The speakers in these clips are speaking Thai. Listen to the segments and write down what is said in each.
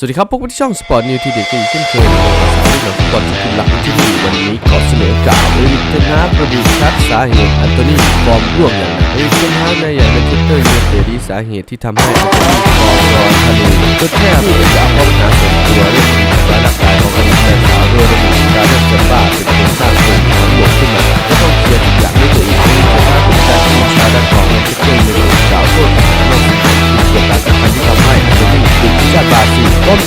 สวัสดีครับพบกันที่ช่องสปอร์ตนิวทีเด็ดกันอีกเช่นเคยในภาษาที่เราฟุตบอลที่ขึ้นหลักที่นี่วันนี้ขอเสนอกล่าวเอริกเทนฮากระบุชัดสาเหตุอันโตนีฟอร์มร่วงอย่างหนักเอริกเทนฮากในอย่างแมนเชสเตอร์ยูไนเต็ดที่สาเหตุที่ทำให้อันโตนีฟอร์มร้อนทะเลก็แค่ผู้จากข้อปัญหา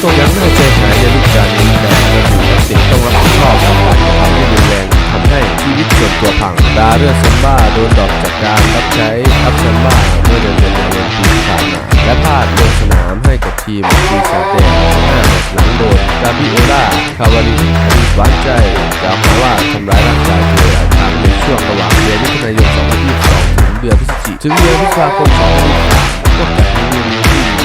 ตัวยังไม่ใจหายในฤดูกาลนี้แต่ระบุว่าสิ่งต้องรับผิดชอบกับการกระทำที่รุนแรงทำให้ชีวิตส่วนตัวพังดาเรือเซมบ้าโดนดอกจากการรับใช้อัพเซมบ้าเมื่อเดือนกันยายนปีที่ผ่านมาและพลาดลงสนามให้กับทีมปีศาจแดงห้าหลังโดนกาบิโอล่าคาวารินหวานใจกล่าวหาว่าทำร้ายร่างกายเธอหลายครั้งในช่วงระหว่างเดือนมิถุนายน 2022 ถึงเดือนพฤศจิกายนถึงเดือนพฤษภาคม 2023ก็จากนี้มี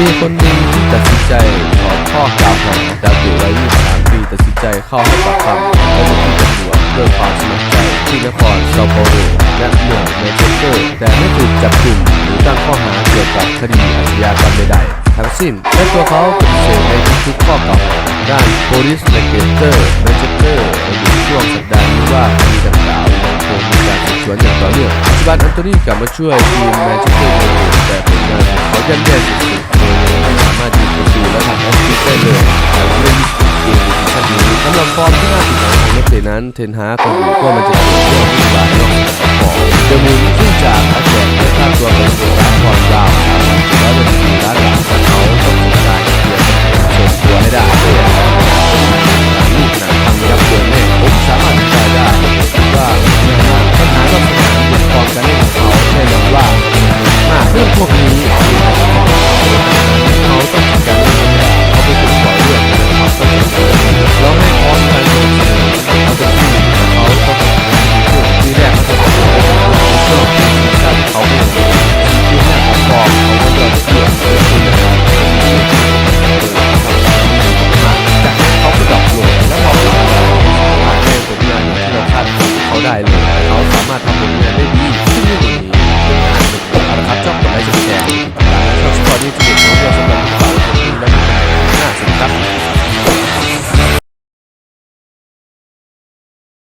มีคนหนึ่งที่ตัดสินใจถอข้อกล่าวหาดาวเดือวัย23ปีตัดสินใจเข้าให้ปากคำเจ้าหน้าที่ตำรวจด้วยความสมัครใจที่นครเซาเปาโลและเมืองแมนเชสเตอร์ แต่ไม่ถูกจับกลุ่มหรือตั้งข้อหาเกี่ยวกับคดีอาชญากรรมใดๆ ทั้งสิ้นและตัวเขาปฏิเสธในทุกข้อกล่าวหาด้านโพลิสเลเกเตอร์แมนเชสเตอร์ระบุช่วงสัปดาห์นี้ว่าคดีดังกล่าวยังคงมีการสืบสวนอย่างต่อเนื่องปัจจุบันอันโตนีกลับมาช่วยทีมแมนเชสเตอร์ยูไนเต็ดแต่ผลงานเขาย่ำแย่สุด ฟอร์มที่น่าผิดหวังของนักเตะนั้นเทนฮากระบุว่ามันจะเป็นช่วงที่วายนอกสนามของเดมูนซึ่งจากอาแจกได้ค่าตัวเป็นตัวร้านพรดาวและเป็นสีร้านหลังแต่เขาต้องจัดการเคลียร์ส่วนตัวให้ได้ด้วยลูกหนังทำยับเยินแน่ผมสามารถอธิบายได้คิดว่าปัญหานอกสนามบนฟอร์มการเล่นของเขาแน่นอนว่ามากเรื่องพวกนี้ จากนั้นเขาก็ดรอปลงแล้วพอเขาดมาในผงานของเราคาดเขาได้เลย เขาสามารถทำผลงานได้ดีขึ้น